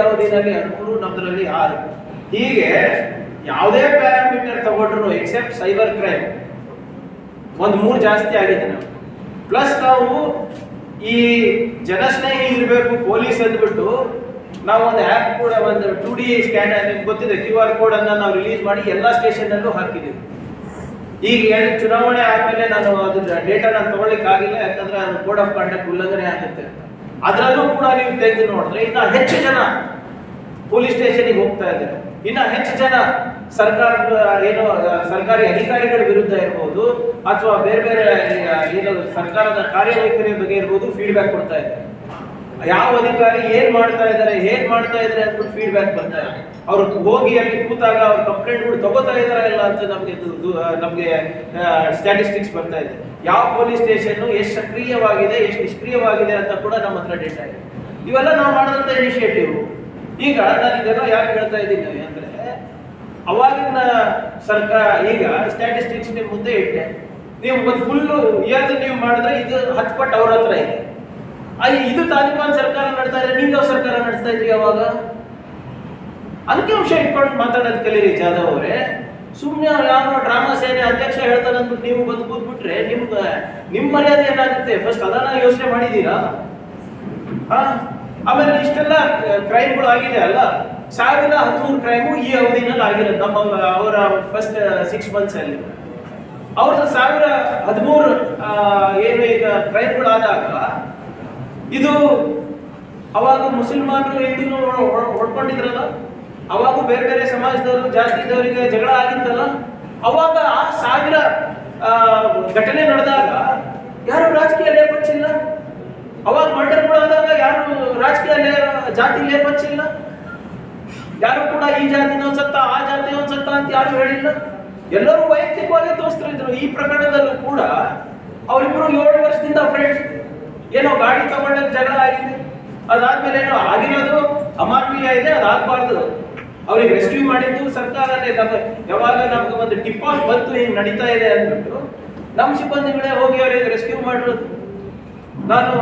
ಅವಧಿನಲ್ಲಿ ಅನುಕೂಲ, ನಮ್ದರಲ್ಲಿ ಆರು ಹೀಗೆ ಯಾವುದೇ ಪ್ಯಾರಾಮೀಟರ್ ತಗೊಂಡ್ರು ಎಕ್ಸೆಪ್ಟ್ ಸೈಬರ್ ಕ್ರೈಮ್ ಒಂದು ಮೂರು ಜಾಸ್ತಿ ಆಗಿದೆ ನಾವು ಪ್ಲಸ್ ನಾವು ಈ ಜನಸ್ನೇಹಿ ಇರಬೇಕು, ಪೊಲೀಸ್ ಅಂದ್ಬಿಟ್ಟು ನಾವು ಒಂದು ಆ್ಯಪ್ ಕೂಡ ಒಂದು ಟು ಡಿ ಸ್ಕ್ಯಾನ್ ನಿಮ್ಗೆ ಗೊತ್ತಿದೆ ಕ್ಯೂ ಆರ್ ಕೋಡ್ ಅನ್ನ ನಾವು ರಿಲೀಸ್ ಮಾಡಿ ಎಲ್ಲ ಸ್ಟೇಷನ್ನಲ್ಲೂ ಹಾಕಿದ್ದೀವಿ ಈಗ ಏನು ಚುನಾವಣೆ ಆದ್ಮೇಲೆ ನಾನು ಅದ್ರ ಡೇಟಾ ನಾನು ತಗೊಳ್ಳಿಕ್ಕೆ ಆಗಿಲ್ಲ ಯಾಕಂದ್ರೆ ಅದು ಕೋಡ್ ಆಫ್ ಕಾಂಡಕ್ಟ್ ಉಲ್ಲಂಘನೆ ಆಗುತ್ತೆ ಅದರಲ್ಲೂ ಕೂಡ ನೀವು ತೆಗೆದು ನೋಡಿದ್ರೆ ಇನ್ನ ಹೆಚ್ಚು ಜನ ಪೊಲೀಸ್ ಸ್ಟೇಷನ್ಗೆ ಹೋಗ್ತಾ ಇದ್ದಾರೆ. ಇನ್ನ ಹೆಚ್ಚು ಜನ ಸರ್ಕಾರ, ಏನು, ಸರ್ಕಾರಿ ಅಧಿಕಾರಿಗಳ ವಿರುದ್ಧ ಇರ್ಬೋದು, ಅಥವಾ ಬೇರೆ ಬೇರೆ ಏನು, ಸರ್ಕಾರದ ಕಾರ್ಯವೈಖರಿಯ ಬಗ್ಗೆ ಇರ್ಬೋದು ಫೀಡ್ಬ್ಯಾಕ್ ಕೊಡ್ತಾ ಇದ್ದಾರೆ. ಯಾವ ಅಧಿಕಾರಿ ಏನ್ ಮಾಡ್ತಾ ಇದ್ದಾರೆ, ಏನ್ ಮಾಡ್ತಾ ಇದ್ದಾರೆ ಅಂದ್ಬಿಟ್ಟು ಫೀಡ್ಬ್ಯಾಕ್ ಬರ್ತಾ ಇದೆ. ಅವ್ರು ಹೋಗಿ ಅಲ್ಲಿ ಕೂತಾಗ ಅವ್ರ ಕಂಪ್ಲೇಂಟ್ಗಳು ತಗೋತಾ ಇದಾರ ಇಲ್ಲ ಅಂತ ನಮಗೆ ನಮಗೆ ಸ್ಟ್ಯಾಟಿಸ್ಟಿಕ್ಸ್ ಬರ್ತಾ ಇದೆ. ಯಾವ ಪೊಲೀಸ್ ಸ್ಟೇಷನ್ ಎಷ್ಟು ಸಕ್ರಿಯವಾಗಿದೆ, ಎಷ್ಟು ನಿಷ್ಕ್ರಿಯವಾಗಿದೆ ಅಂತ ಕೂಡ ನಮ್ಮ ಹತ್ರ ಡೇಟಾ ಇದೆ. ಇವೆಲ್ಲ ನಾವು ಮಾಡಿದಂತ ಇನಿಷಿಯೇಟಿವ್ ಈಗ ನಾನು ಇದೆಲ್ಲ ಯಾಕೆ ಹೇಳ್ತಾ ಇದ್ದೀನಿ ಅಂದ್ರೆ, ಅವಾಗಿನ ಸರ್ಕಾರ ಈಗ ಸ್ಟ್ಯಾಟಿಸ್ಟಿಕ್ಸ್ ನಿಮ್ ಮುಂದೆ ಇಟ್ಟೆ. ನೀವು ಫುಲ್ ಇಯರ್ ನೀವು ಮಾಡಿದ್ರೆ ಇದು ಹತ್ತು ಪಟ್ಟು ಅವ್ರ ಹತ್ರ ಇದೆ. ಅಲ್ಲಿ ಇದು ತಾಲಿಬಾನ್ ಸರ್ಕಾರ ನಡ್ತಾ ಇದ್ರೆ ನೀವು ಯಾವ ಸರ್ಕಾರ ನಡೆಸ್ತಾ ಇದ್ರಿ ಅವಾಗ? ಅಂಕಿಅಂಶ ಇಟ್ಕೊಂಡು ಮಾತಾಡೋದು ಕಲೀರಿ ಜಾಧವ್ ಅವರೇ. ಸುಮ್ಮನೆ ಯಾರೋ ಡ್ರಾಮಾ ಸೇನೆ ಅಧ್ಯಕ್ಷ ಅಂದ್ಬಿಟ್ಟು ನೀವು ಬಂದು ಕೂತ್ಬಿಟ್ರೆ ನಿಮ್ಗೆ ನಿಮ್ಮ ಮರ್ಯಾದೆ ಏನಾಗುತ್ತೆ? ಫಸ್ಟ್ ಅದನ್ನ ಯೋಚನೆ ಮಾಡಿದೀರಾ? ಆ? ಆಮೇಲೆ ಇಷ್ಟೆಲ್ಲ ಕ್ರೈಮ್ಗಳು ಆಗಿದೆ ಅಲ್ಲ? ಸಾವಿರ ಹದಿಮೂರು ಕ್ರೈಮು ಈ ಅವಧಿನಲ್ಲಿ ಆಗಿರೋದು ನಮ್ಮ, ಅವರ ಫಸ್ಟ್ ಸಿಕ್ಸ್ ಮಂತ್ಸ್ ಅಲ್ಲಿ. ಅವ್ರದ್ದು ಸಾವಿರ ಹದಿಮೂರು ಏನು ಈಗ ಕ್ರೈಮ್ಗಳು ಆದಾಗ ಇದು ಅವಾಗ ಮುಸಲ್ಮಾನರು ಹಿಂದೂ ಹೊಡ್ಕೊಂಡಿದ್ರಲ್ಲ ಅವಾಗ ಬೇರೆ ಬೇರೆ ಸಮಾಜದವರು, ಜಾತಿದವರಿಗೆ ಜಗಳ ಆಗಿತ್ತಲ್ಲ? ಅವಾಗ ಆ ಸಾವಿರ ಘಟನೆ ನಡೆದಾಗ ಯಾರು ರಾಜಕೀಯ ಲೇಪಚ್ಚಿಲ್ಲ ಅವಾಗ ಮರ್ಡರ್ಗಳು ಆದಾಗ ಯಾರು ರಾಜಕೀಯ ಜಾತಿ ಲೇಪಚ್ಚಿಲ್ಲ ಯಾರು ಕೂಡ ಈ ಜಾತಿನ ಸತ್ತ ಆ ಜಾತಿ ಸತ್ತ ಅಂತ ಯಾರು ಹೇಳಿಲ್ಲ? ಎಲ್ಲರೂ ವೈಯಕ್ತಿಕವಾಗಿ ತೋರಿಸ್ತಾ ಇದ್ರು ಈ ಪ್ರಕರಣದಲ್ಲೂ ಕೂಡ ಅವರಿಬ್ರು ಏಳು ವರ್ಷದಿಂದ ಫ್ರೆಂಡ್ಸ್ ಏನೋ ಗಾಡಿ ತಗೊಳ್ಳಕ್ ಜಗಳ ಆಗಿದೆ. ಅದಾದ್ಮೇಲೆ ಏನೋ ಆಗಿರೋದು ಅಮಾನವೀಯ ಇದೆ, ಅದಾಗಬಾರ್ದು. ಅವ್ರಿಗೆ ರೆಸ್ಕ್ಯೂ ಮಾಡಿದ್ದು ಸರ್ಕಾರನೇ. ನಮ್ಮ ಯಾವಾಗ ನಮ್ಗೆ ಒಂದು ಟಿಪ್ ಬಂತು, ಹಿಂಗ್ ನಡೀತಾ ಇದೆ ಅಂದ್ಬಿಟ್ಟು ನಮ್ಮ ಸಿಬ್ಬಂದಿಗಳೇ ಹೋಗಿ ಅವರಿಗೆ ರೆಸ್ಕ್ಯೂ ಮಾಡಿರೋದು. ನಾನು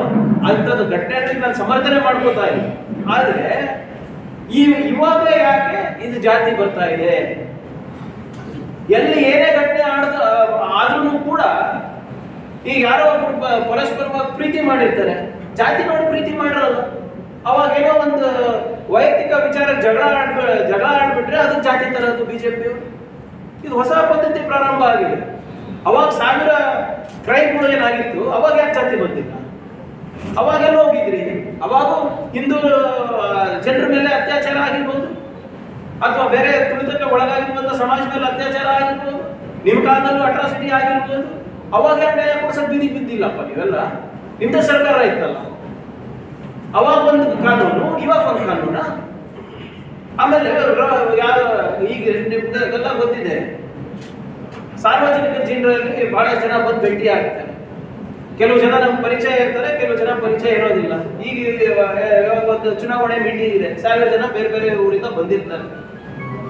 ಅಂಥದ್ದು ಘಟನೆ ನಾನು ಸಮರ್ಥನೆ ಮಾಡ್ಕೋತಾ ಆದ್ರೆ ಈ ಇವಾಗ ಯಾಕೆ ಇದು ಜಾತಿ ಬರ್ತಾ ಇದೆ? ಎಲ್ಲಿ ಏನೇ ಘಟನೆ ಆಡ್ದ ಆದ್ರೂ ಕೂಡ ಈಗ ಯಾರೋ ಒಬ್ರು ಪರಸ್ಪರವಾಗಿ ಪ್ರೀತಿ ಮಾಡಿರ್ತಾರೆ. ಜಾತಿ ನೋಡಿ ಪ್ರೀತಿ ಮಾಡಿರಲ್ಲ. ಅವಾಗ ಏನೋ ಒಂದು ವೈಯಕ್ತಿಕ ವಿಚಾರ ಜಗಳ ಆಡ್ಬ, ಜಗಳ ಆಡ್ಬಿಟ್ರೆ ಅದು ಜಾತಿ ತರದು ಬಿಜೆಪಿ ಇದು ಹೊಸ ಪದ್ಧತಿ ಪ್ರಾರಂಭ ಆಗಿದೆ. ಅವಾಗ ಸಾವಿರ ಕ್ರೈಮ್ಗಳು ಏನಾಗಿತ್ತು? ಅವಾಗ ಯಾಕೆ ಜಾತಿ ಬಂದಿಲ್ಲ? ಅವಾಗೆಲ್ಲ ಹೋಗಿದ್ರಿ? ಅವಾಗೂ ಹಿಂದೂ ಜನರ ಮೇಲೆ ಅತ್ಯಾಚಾರ ಆಗಿರ್ಬೋದು? ಅಥವಾ ಬೇರೆ ತುಳಿತಕ್ಕೆ ಒಳಗಾಗಿರುವಂತ ಸಮಾಜದಲ್ಲಿ ಅತ್ಯಾಚಾರ ಆಗಿರ್ಬೋದು? ನಿಮ್ಮ ಕಾಲದಲ್ಲೂ ಅಟ್ರಾಸಿಟಿ ಆಗಿರ್ಬೋದು? ಅವಾಗ ಯಾಕೆ ನ್ಯಾಯ ಕೊಡ್ಸಕ್ ಬೀದಿ ಬಿದ್ದಿಲ್ಲಪ್ಪ ನೀವೆಲ್ಲ? ನಿಮ್ದೇ ಸರ್ಕಾರ ಇತ್ತಲ್ಲ. ಅವಾಗ ಒಂದು ಕಾನೂನು, ಇವಾಗ ಒಂದು ಕಾನೂನ? ಆಮೇಲೆ ಈಗ ನಿಮ್ದೆಲ್ಲ ಗೊತ್ತಿದೆ. ಸಾರ್ವಜನಿಕ ಜನರಲ್ಲಿ ಬಹಳ ಜನ ಬಂದು ಭೇಟಿ ಆಗ್ತಾರೆ. ಕೆಲವು ಜನ ನಮ್ಗೆ ಪರಿಚಯ ಇರ್ತಾರೆ, ಕೆಲವು ಜನ ಪರಿಚಯ ಇರೋದಿಲ್ಲ. ಈಗ ಒಂದು ಚುನಾವಣೆ ಮೀಟಿಂಗ್ ಇದೆ, ಸಾವಿರ ಜನ ಬೇರೆ ಬೇರೆ ಊರಿಂದ ಬಂದಿರ್ತಾರೆ.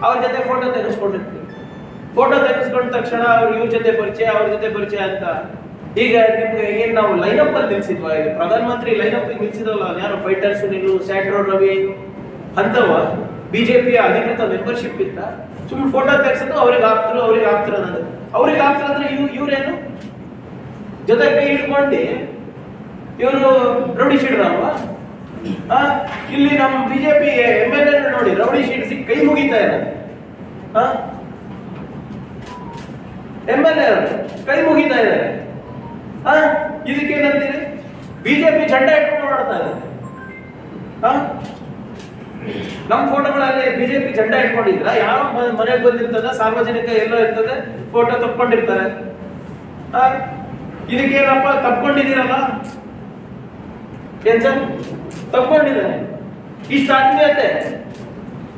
ಅವ್ರ ಜೊತೆ ಫೋಟೋ ತೆಗೆಸ್ಕೊಂಡಿರ್ತೀವಿ. ಫೋಟೋ ತೆಗೆಸ್ಕೊಂಡ ತಕ್ಷಣ ಅವ್ರು ಇವ್ರ ಜೊತೆ ಪರಿಚಯ ಅವ್ರ ಜೊತೆ ಪರಿಚಯ ಅಂತ. ಈಗ ನಿಮ್ಗೆ ಏನ್ ನಾವು ಲೈನಪ್ ಅಲ್ಲಿ ನಿಲ್ಸಿದ್ವಾ? ಈಗ ಪ್ರಧಾನಮಂತ್ರಿ ಲೈನಪ್ ನಿಲ್ಸಿದಲ್ಲ ಯಾರು? ಫೈಟರ್ಸ್ ನೀನು ಸ್ಯಾಟ್ರೋ ರವಿ ಅಂತವ ಬಿಜೆಪಿಯ ಅಧಿಕೃತ ಮೆಂಬರ್ಶಿಪ್ ಇತ್ತ. ಸುಮ್ಮನೆ ಫೋಟೋ ತೆಗ್ಸೋದು ಅವ್ರಿಗೆ ಆಗ್ತಿರೋ ಅವ್ರಿಗೆ ಅನ್ನೋದು ಅವ್ರಿಗೆ ಆಗ್ತಿರೋ ಅಂದ್ರೆ ಇವ್ ಇವ್ರೇನು? ಜೊತೆ ಕೈ ಹಿಡ್ಕೊಂಡು ಇವರು ರೌಡಿ ಶೀಟ್ರಲ್ವಾ ಆ, ಇಲ್ಲಿ ನಮ್ಮ ಬಿಜೆಪಿ ಎಂ ಎಲ್ ಎ ನೋಡಿ ರೌಡಿ ಸಿಕ್ಕಿ ಕೈ ಮುಗಿತಾ ಇದ್ದಾರೆ ಎಂ ಎಲ್ ಎ ಕೈ ಮುಗಿತಾ ಇದ್ದಾರೆ. ಆ, ಇದಕ್ಕೇನಂತೀರಿ ಬಿಜೆಪಿ ಜೆಂಡಾ ಇಟ್ಕೊಂಡು ಓಡಾಡ್ತಾ ಇದೆ? ನಮ್ಮ ಫೋಟೋಗಳಲ್ಲಿ ಬಿಜೆಪಿ ಜೆಂಡಾ ಇಟ್ಕೊಂಡಿದ್ರ ಮ- ಮನೆಗೆ ಬಂದಿರ್ತದೆ ಸಾರ್ವಜನಿಕ ಎಲ್ಲೋ ಇರ್ತದೆ ಫೋಟೋ ತಪ್ಕೊಂಡಿರ್ತಾರೆ? ಇದಕ್ಕೇನಪ್ಪ ತಪ್ಕೊಂಡಿದ್ದೀರಲ್ಲ? ಏನ್ ತಪ್ಕೊಂಡಿದ್ದಾರೆ. ಇಷ್ಟು ಆತ್ಮೀಯತೆ.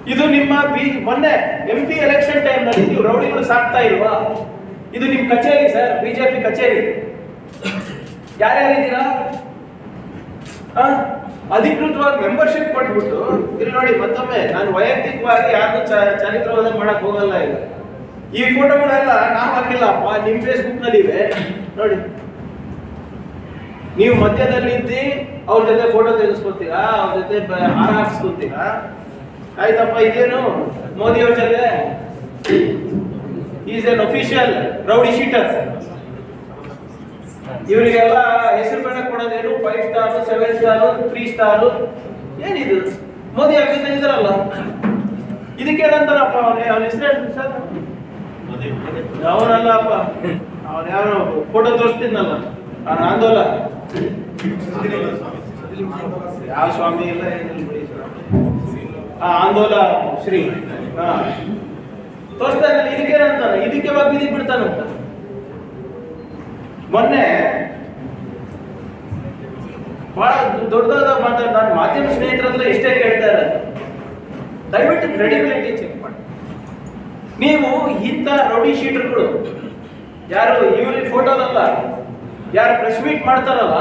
ಇದು ನಿಮ್ಮ ಬಿ ಮೊನ್ನೆ ಎಂ ಪಿ ಎಲೆಕ್ಷನ್ ಟೈಮ್ನಲ್ಲಿ ನೀವು ರೌಡಿಗಳು ಸಾಕ್ತಾ ಇಲ್ವಾ? ಇದು ನಿಮ್ ಕಚೇರಿ ಸರ್, ಬಿಜೆಪಿ ಕಚೇರಿ. ಯಾರ್ಯಾರಿದ್ದೀರಾ? ಅಧಿಕೃತವಾಗಿ ಮೆಂಬರ್ಶಿಪ್ ಕೊಟ್ಬಿಟ್ಟು, ಇಲ್ಲಿ ನೋಡಿ ಮತ್ತೊಮ್ಮೆ, ನಾನು ವೈಯಕ್ತಿಕವಾಗಿ ಯಾರು ಚಾರಿತ್ರವಾದ ಮಾಡಕ್ ಹೋಗಲ್ಲ ಈಗ. ಈ ಫೋಟೋಗಳೆಲ್ಲ ನಾವು ಹಾಕಿಲ್ಲಪ್ಪ, ನಿಮ್ ಫೇಸ್ಬುಕ್ನಲ್ಲಿ ಇವೆ ನೋಡಿ. ನೀವು ಮಧ್ಯದಲ್ಲಿ ಇದ್ದಿ, ಅವ್ರ ಜೊತೆ ಫೋಟೋ ತೆಗೆಸ್ಕೊತೀರಾ, ಅವ್ರ ಜೊತೆ ಹಾರ ಹಾಕ್ಸ್ಕೊತೀರಾ? ಆಯ್ತಪ್ಪ, ಇದೇನು ಮೋದಿ ಅವ್ರ ಜೊತೆ? Is an official rowdy sheeter ಇವರಿಗೆಲ್ಲ ಹೆಸರು ಬೇಡ ಕೊಡೋದೇನು five star seven star three star ಏನಿದು? ಮೋದಿ ಆಗಿದ್ದ ಇದ್ರಲ್ಲ ಇದಕ್ಕೇನಂತಾರಪ್ಪ ಅವನೇ ಅವನ ಹೆಸರು ಸರ್. ಅವನಲ್ಲಪ್ಪ. ಅವನ ಯಾರು ಫೋಟೋ ತೋರಿಸ್ತಿದ್ನಲ್ಲ. ಅವನ ಆಂದೋಲ. ಯಾವ ಸ್ವಾಮಿ. ಇಲ್ಲ ಏನಿಲ್ಲ ಆ ಆಂದೋಲ ಶ್ರೀ. ಹಾ. ತೋರಿಸ್ತಾ ಇದಕ್ಕೆ ಅಂತಾನೆ ಇದಕ್ಕೆ ಬಗ್ಗೆ ಇದಕ್ಕೆ ಅಂತ. ಮೊನ್ನೆ ಬಹಳ ದೊಡ್ಡದಾದ ಮಾತಾಡ ನಾನು ಮಾಧ್ಯಮ ಸ್ನೇಹಿತರ ಹತ್ರ ಇಷ್ಟೇ ಕೇಳ್ತಾ ಇರೋದು. ದಯವಿಟ್ಟು ಕ್ರೆಡಿಬಿಲಿಟಿ ಚೆಕ್ ಮಾಡಿ. ನೀವು ಇಂಥ ರೌಡಿ ಶೀಟರ್ಗಳು, ಯಾರು ಇವ್ರ ಫೋಟೋದಲ್ಲ, ಯಾರು ಪ್ರೆಸ್ ಮೀಟ್ ಮಾಡ್ತಾರಲ್ಲ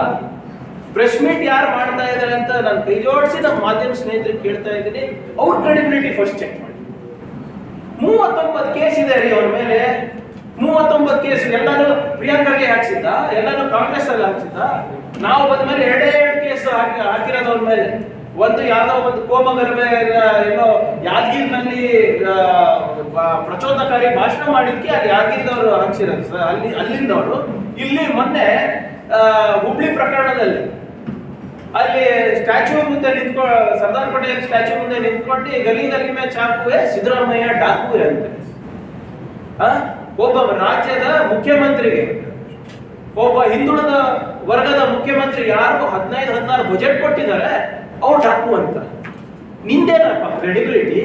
ಪ್ರೆಸ್ ಮೀಟ್ ಯಾರು ಮಾಡ್ತಾ ಇದ್ದಾರೆ ಅಂತ ನಾನು ಕೈ ಜೋಡಿಸಿ ನಮ್ಮ ಮಾಧ್ಯಮ ಸ್ನೇಹಿತರಿಗೆ ಕೇಳ್ತಾ ಇದ್ದೀನಿ. ಅವ್ರ ಕ್ರೆಡಿಬಿಲಿಟಿ ಫಸ್ಟ್ ಚೆಕ್ ಮಾಡಿ. ಮೂವತ್ತೊಂಬತ್ತು ಕೇಸ್ ಇದೆ ರೀ ಅವ್ರ ಮೇಲೆ. ಮೂವತ್ತೊಂಬತ್ತು ಕೇಸ್ ಎಲ್ಲಾನು ಪ್ರಿಯಾಂಕರ್ಗೆ ಹಾಕ್ಸಿದ್ದ, ಎಲ್ಲಾನು ಕಾಂಗ್ರೆಸ್ ಅಲ್ಲಿ ಹಾಕ್ಸಿದ್ದ. ನಾವು ಬಂದ ಮೇಲೆ ಎರಡೇ ಎರಡು ಕೇಸ್ ಹಾಕಿ ಹಾಕಿರೋದು ಅವ್ರ ಮೇಲೆ. ಒಂದು ಯಾವ್ದೋ ಒಂದು ಕೋಮಗರ್ಭೆ ಏನೋ ಯಾದಗಿರಿನಲ್ಲಿ ಪ್ರಚೋದಕಾರಿ ಭಾಷಣ ಮಾಡಿದ್ಕೆ ಅಲ್ಲಿ ಯಾದಗಿರಿದವರು ಹಾಕ್ಸಿರೋದು ಸರ್. ಅಲ್ಲಿ ಅಲ್ಲಿಂದವರು. ಇಲ್ಲಿ ಮೊನ್ನೆ ಹುಬ್ಳಿ ಪ್ರಕರಣದಲ್ಲಿ ಅಲ್ಲಿ ಸ್ಟ್ಯಾಚ್ಯೂ ಮುಂದೆ ನಿಂತ್ಕೊ ಸರ್ದಾರ್ ಪಟೇಲ್ ಸ್ಟ್ಯಾಚ್ಯೂ ಮುಂದೆ ನಿಂತ್ಕೊಂಡು ಗಲಿ ಗಲಿ ಚಾಕುವೆ, ಸಿದ್ದರಾಮಯ್ಯ ಡಾಕುವೆ ಅಂತ? ಒಬ್ಬ ರಾಜ್ಯದ ಮುಖ್ಯಮಂತ್ರಿಗೆ, ಒಬ್ಬ ಹಿಂದುಳಿದ ವರ್ಗದ ಮುಖ್ಯಮಂತ್ರಿ ಯಾರು ಹದಿನೈದು, ಹದಿನಾರು ಬಜೆಟ್ ಕೊಟ್ಟಿದ್ದಾರೆ, ಅವ್ರು ಡಾಕು ಅಂತ. ನಿಂದೇನಪ್ಪ ಕ್ರೆಡಿಬಿಲಿಟಿ